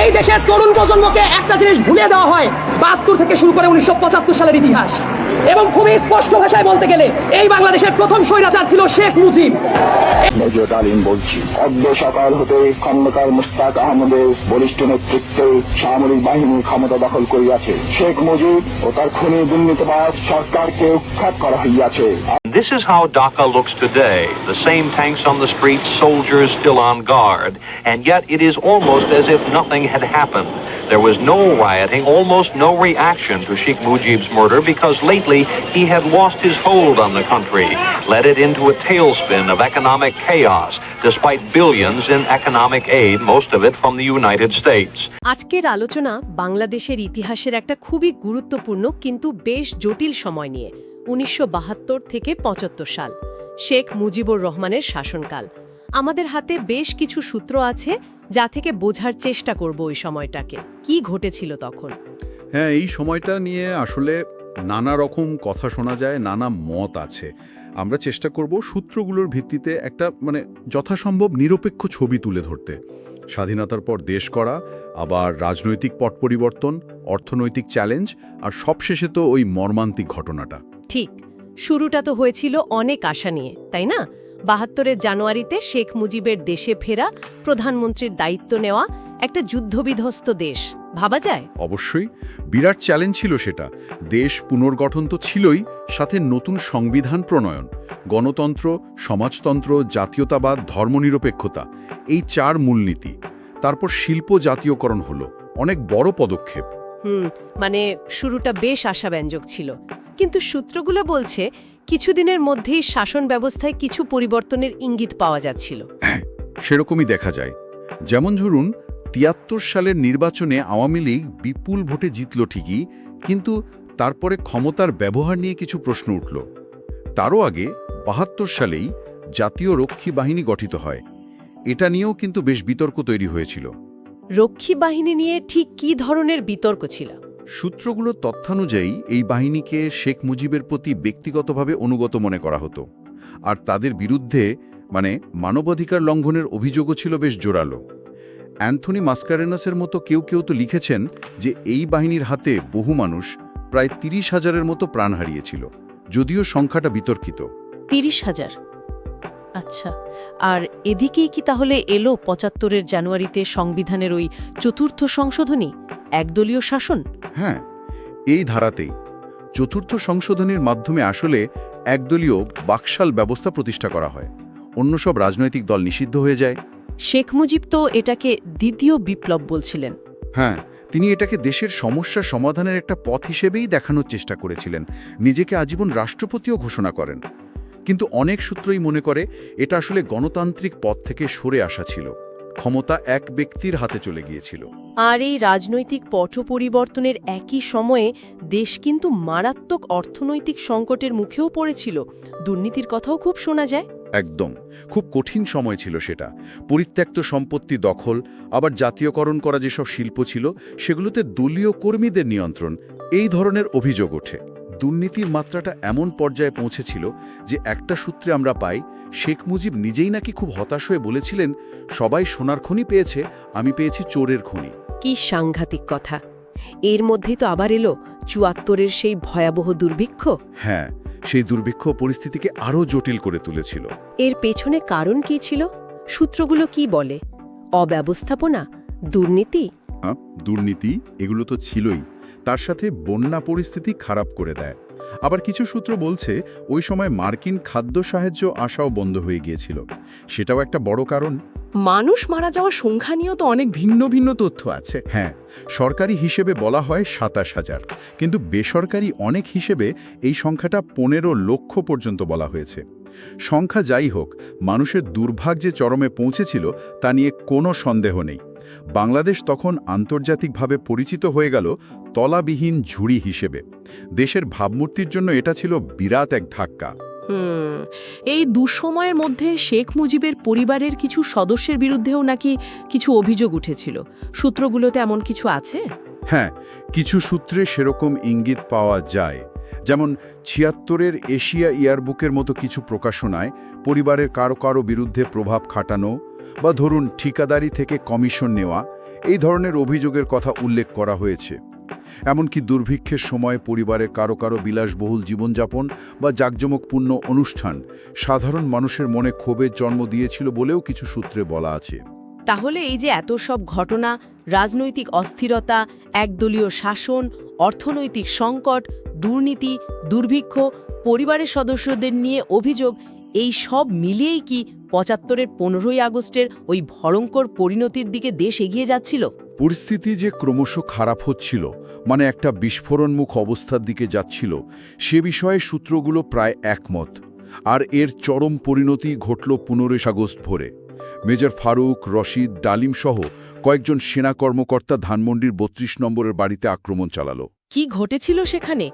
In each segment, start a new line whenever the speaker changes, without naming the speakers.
এই দেশের তরুণ প্রজন্মকে একটা জিনিস ভুলে দেওয়া হয়, বাহাত্তর থেকে শুরু করে উনিশশো পঁচাত্তর সালের ইতিহাস। এবং খুবই স্পষ্ট ভাষায় বলতে গেলে এই বাংলাদেশের প্রথম স্বৈরাচার ছিল শেখ মুজিব
মেজর আলিম বলছি অদ্য সকাল হতে খন্দকার মুস্তাক আহমদের বরিষ্ঠ নেতৃত্বে সামরিক বাহিনী ক্ষমতা দখল করিয়াছে শেখ মুজিব ও তার খুনি দুর্নীতিবাজ সরকারকে উৎখাত করা হইয়াছে
This is how Dhaka looks today. The same tanks on the streets, soldiers still on guard, and yet it is almost as if nothing had happened. There was no rioting, almost no reaction to Sheikh Mujib's murder because lately he had lost his hold on the country, led it into a tailspin of economic chaos, despite billions in economic aid, most of it from the United States.
আজকের আলোচনা বাংলাদেশের ইতিহাসের একটা খুবই গুরুত্বপূর্ণ কিন্তু বেশ জটিল সময় নিয়ে উনিশশো বাহাত্তর থেকে পঁচাত্তর সাল শেখ মুজিবুর রহমানের শাসনকাল আমাদের হাতে বেশ কিছু সূত্র আছে যা থেকে বোঝার চেষ্টা করব ওই সময়টাকে। কি ঘটেছিল তখন?
হ্যাঁ এই সময়টা নিয়ে আসলে নানা রকম কথা শোনা যায় নানা মত আছে। আমরা চেষ্টা করব সূত্রগুলোর ভিত্তিতে একটা মানে যথাসম্ভব নিরপেক্ষ ছবি তুলে ধরতে। স্বাধীনতার পর দেশ করা আবার রাজনৈতিক পট পরিবর্তন অর্থনৈতিক চ্যালেঞ্জ আর সবশেষে তো ওই মর্মান্তিক ঘটনাটা।
ঠিক শুরুটা তো হয়েছিল অনেক আশা নিয়ে তাই না? বাহাত্তরের জানুয়ারিতে শেখ মুজিবের দেশে ফেরা প্রধানমন্ত্রীর দায়িত্ব নেওয়া একটা যুদ্ধবিধ্বস্ত দেশ। ভাবা যায়?
অবশ্যই। বিরাট চ্যালেঞ্জ ছিল সেটা। দেশ পুনর্গঠন তো ছিলই সাথে নতুন সংবিধান প্রণয়ন গণতন্ত্র সমাজতন্ত্র জাতীয়তাবাদ ধর্মনিরপেক্ষতা এই চার মূলনীতি। তারপর শিল্প জাতীয়করণ হলো অনেক বড় পদক্ষেপ।
হুম মানে শুরুটা বেশ আশাব্যঞ্জক ছিল। কিন্তু সূত্রগুলো বলছে কিছুদিনের মধ্যেই শাসন ব্যবস্থায় কিছু পরিবর্তনের ইঙ্গিত পাওয়া যাচ্ছিল।
সেরকমই দেখা যায়। যেমন ধরুন তিয়াত্তর সালের নির্বাচনে আওয়ামী লীগ বিপুল ভোটে জিতল ঠিকই কিন্তু তারপরে ক্ষমতার ব্যবহার নিয়ে কিছু প্রশ্ন উঠল। তারও আগে বাহাত্তর সালেই জাতীয় রক্ষী বাহিনী গঠিত হয়। এটা নিয়েও কিন্তু বেশ বিতর্ক তৈরি হয়েছিল।
রক্ষী বাহিনী নিয়ে ঠিক কী ধরনের বিতর্ক ছিল?
সূত্রগুলোর তথ্যানুযায়ী, এই বাহিনীকে শেখ মুজিবের প্রতি ব্যক্তিগতভাবে অনুগত মনে করা হতো। আর তাদের বিরুদ্ধে মানে মানবাধিকার লঙ্ঘনের অভিযোগও ছিল বেশ জোরালো। অ্যান্থনি মাস্কারেনাসের মতো কেউ কেউ তো লিখেছেন যে, এই বাহিনীর হাতে বহু মানুষ, প্রায় তিরিশ হাজারের মতো প্রাণ হারিয়েছিল, যদিও সংখ্যাটা বিতর্কিত।
তিরিশ হাজার? আচ্ছা আর এদিকেই কি তাহলে এলো পঁচাত্তরের জানুয়ারিতে সংবিধানের ওই চতুর্থ সংশোধনী? একদলীয় শাসন?
হ্যাঁ এই ধারাতেই চতুর্থ সংশোধনীর মাধ্যমে আসলে একদলীয় বাকশাল ব্যবস্থা প্রতিষ্ঠা করা হয়। অন্য সব রাজনৈতিক দল নিষিদ্ধ হয়ে যায়।
শেখ মুজিব তো এটাকে দ্বিতীয় বিপ্লব বলছিলেন।
হ্যাঁ তিনি এটাকে দেশের সমস্যা সমাধানের একটা পথ হিসেবেই দেখানোর চেষ্টা করেছিলেন। নিজেকে আজীবন রাষ্ট্রপতিও ঘোষণা করেন। কিন্তু অনেক সূত্রই মনে করে এটা আসলে গণতান্ত্রিক পথ থেকে সরে আসা ছিল। ক্ষমতা এক ব্যক্তির হাতে চলে গিয়েছিল।
আর এই রাজনৈতিক পট পরিবর্তনের একই সময়ে দেশ কিন্তু মারাত্মক অর্থনৈতিক সংকটের মুখেও পড়েছিল। দুর্নীতির কথাও খুব শোনা যায়।
একদম। খুব কঠিন সময় ছিল সেটা। পরিত্যক্ত সম্পত্তি দখল আবার জাতীয়করণ করা যেসব শিল্প ছিল সেগুলোতে দলীয় কর্মীদের নিয়ন্ত্রণ এই ধরনের অভিযোগ ওঠে। দুর্নীতির মাত্রাটা এমন পর্যায়ে পৌঁছেছিল যে একটা সূত্রে আমরা পাই শেখ মুজিব নিজেই নাকি খুব হতাশ হয়ে বলেছিলেন সবাই সোনার খনি পেয়েছে আমি পেয়েছি চোরের খনি।
কি সাংঘাতিক কথা। এর মধ্যেই তো আবার এলো চুয়াত্তরের সেই ভয়াবহ দুর্ভিক্ষ।
হ্যাঁ সেই দুর্ভিক্ষ পরিস্থিতিকে আরও জটিল করে তুলেছিল।
এর পেছনে কারণ কি ছিল? সূত্রগুলো কি বলে? অব্যবস্থাপনা? দুর্নীতি?
দুর্নীতি এগুলো তো ছিলই। তার সাথে বন্যা পরিস্থিতি খারাপ করে দেয়। আবার কিছু সূত্র বলছে ওই সময় মার্কিন খাদ্য সাহায্য আসাও বন্ধ হয়ে গিয়েছিল। সেটাও একটা বড় কারণ।
মানুষ মারা যাওয়ার সংখ্যা নিয়েও তো অনেক ভিন্ন ভিন্ন তথ্য আছে।
হ্যাঁ সরকারি হিসেবে বলা হয় সাতাশ হাজার। কিন্তু বেসরকারি অনেক হিসেবে এই সংখ্যাটা পনেরো লক্ষ পর্যন্ত বলা হয়েছে। সংখ্যা যাই হোক মানুষের দুর্ভাগ যে চরমে পৌঁছেছিল তা নিয়ে কোনো সন্দেহ নেই। বাংলাদেশ তখন আন্তর্জাতিকভাবে পরিচিত হয়ে গেল তলাবিহীন ঝুড়ি হিসেবে। দেশের ভাবমূর্তির জন্য এটা ছিল বিরাট এক ধাক্কা।
এই দুঃসময়ের মধ্যে শেখ মুজিবের পরিবারের কিছু সদস্যের বিরুদ্ধেও নাকি কিছু অভিযোগ উঠেছিল। সূত্রগুলোতে এমন কিছু আছে?
হ্যাঁ কিছু সূত্রে সেরকম ইঙ্গিত পাওয়া যায়। যেমন ছিয়াত্তরের এশিয়া ইয়ারবুকের মতো কিছু প্রকাশনায় পরিবারের কারও কারও বিরুদ্ধে প্রভাব খাটানো বা ধরুন ঠিকাদারি থেকে কমিশন নেওয়া, এই ধরনের অভিযোগের কথা উল্লেখ করা হয়েছে। এমনকি দুর্ভিক্ষের সময় পরিবারের কারও কারও বিলাসবহুল জীবনযাপন বা জাঁকজমকপূর্ণ অনুষ্ঠান সাধারণ মানুষের মনে ক্ষোভের জন্ম দিয়েছিল বলেও কিছু সূত্রে বলা আছে।
তাহলে এই যে এত সব ঘটনা, রাজনৈতিক অস্থিরতা, একদলীয় শাসন, অর্থনৈতিক সংকট, দুর্নীতি, দুর্ভিক্ষ, পরিবারের সদস্যদের নিয়ে অভিযোগ এই সব মিলিয়েই কি পঁচাত্তরের পনেরোই আগস্টের ওই ভয়ঙ্কর পরিণতির দিকে দেশ এগিয়ে যাচ্ছিল?
পরিস্থিতি যে ক্রমশ খারাপ হচ্ছিল মানে একটা বিস্ফোরণমুখ অবস্থার দিকে যাচ্ছিল সে বিষয়ে সূত্রগুলো প্রায় একমত। আর এর চরম পরিণতি ঘটল পনেরোই আগস্ট ভোরে। মেজর ফারুক রশিদ ডালিম সহ কয়েকজন সেনা কর্মকর্তা ধানমন্ডির বত্রিশ নম্বরের বাড়িতে আক্রমণ চালালো।
কি ঘটেছিল সেখানে?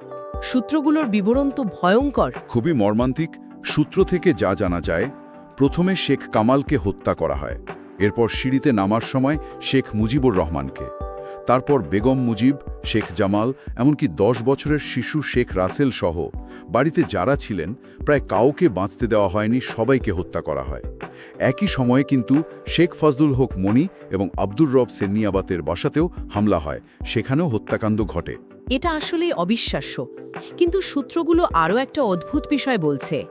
সূত্রগুলোর বিবরণ তো ভয়ঙ্কর।
খুবই মর্মান্তিক সূত্র থেকে যা জানা যায়, প্রথমে শেখ কামালকে হত্যা করা হয়, এরপর সিঁড়িতে নামার সময় শেখ মুজিবুর রহমানকে, তারপর বেগম মুজিব, শেখ জামাল, এমনকি দশ বছরের শিশু শেখ রাসেল সহ বাড়িতে যারা ছিলেন, প্রায় কাউকে বাঁচতে দেওয়া হয়নি, সবাইকে হত্যা করা হয়। একই সময়ে কিন্তু শেখ ফজলুল হক মনি এবং আব্দুর রব সেন্নিয়াবাতের বাসাতেও হামলা হয়, সেখানেও হত্যাকাণ্ড ঘটে।
এটা আসলেই অবিশ্বাস্য। কিন্তু সূত্রগুলো আরও একটা অদ্ভুত বিষয় বলছে।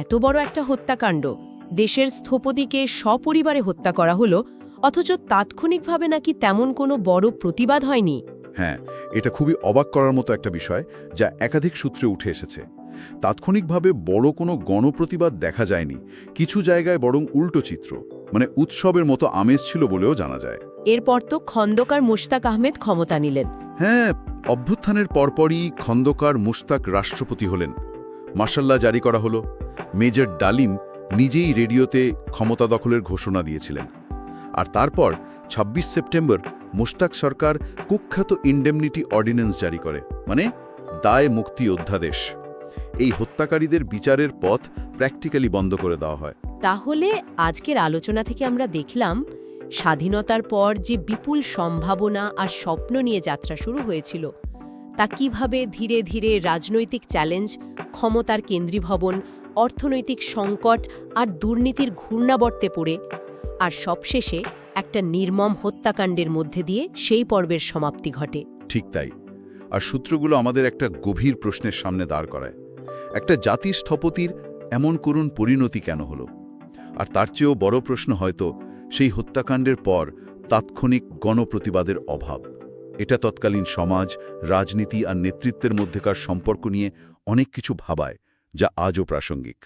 এত বড় একটা হত্যাকাণ্ড। দেশের স্থপতিকে সপরিবারে হত্যা করা হলো অথচ তাৎক্ষণিকভাবে নাকি তেমন কোনো বড় প্রতিবাদ হয়নি।
হ্যাঁ এটা খুবই অবাক করার মতো একটা বিষয় যা একাধিক সূত্রে উঠে এসেছে। তাৎক্ষণিকভাবে বড় কোনো গণপ্রতিবাদ দেখা যায়নি কিছু জায়গায় বরং উল্টো চিত্র মানে উৎসবের মতো আমেজ ছিল বলেও জানা যায়।
এরপর তো খন্দকার মুশতাক আহমেদ ক্ষমতা নিলেন।
হ্যাঁ অভ্যুত্থানের পরপরই খন্দকার মুশতাক রাষ্ট্রপতি হলেন। মার্শাল্লাহ জারি করা হলো। মেজর ডালিম নিজেই রেডিওতে ক্ষমতা দখলের ঘোষণা দিয়েছিলেন। আর তারপর ২৬ সেপ্টেম্বর মুশতাক সরকার কুখ্যাত ইন্ডেমনিটি অর্ডিন্যান্স জারি করে মানে দায় মুক্তি অধ্যাদেশ। এই হত্যাকারীদের বিচারের পথ প্র্যাকটিক্যালি বন্ধ করে দেওয়া হয়।
তাহলে আজকের আলোচনা থেকে আমরা দেখলাম, স্বাধীনতার পর যে বিপুল সম্ভাবনা আর স্বপ্ন নিয়ে যাত্রা শুরু হয়েছিল, তা কীভাবে ধীরে ধীরে রাজনৈতিক চ্যালেঞ্জ, ক্ষমতার কেন্দ্রীভবন অর্থনৈতিক সংকট আর দুর্নীতির ঘূর্ণাবর্তে পড়ে, আর সবশেষে একটা নির্মম হত্যাকাণ্ডের মধ্যে দিয়ে সেই পর্বের সমাপ্তি ঘটে।
ঠিক তাই। আর সূত্রগুলো আমাদের একটা গভীর প্রশ্নের সামনে দাঁড় করায়। একটা জাতি স্থপতির এমন করুণ পরিণতি কেন হলো? আর তার চেয়েও বড় প্রশ্ন হয়তো সেই হত্যাকাণ্ডের পর তাৎক্ষণিক গণপ্রতিবাদের অভাব। এটা তৎকালীন সমাজ, রাজনীতি আর নেতৃত্বের মধ্যেকার সম্পর্ক নিয়ে অনেক কিছু ভাবায়। যা আজও প্রাসঙ্গিক।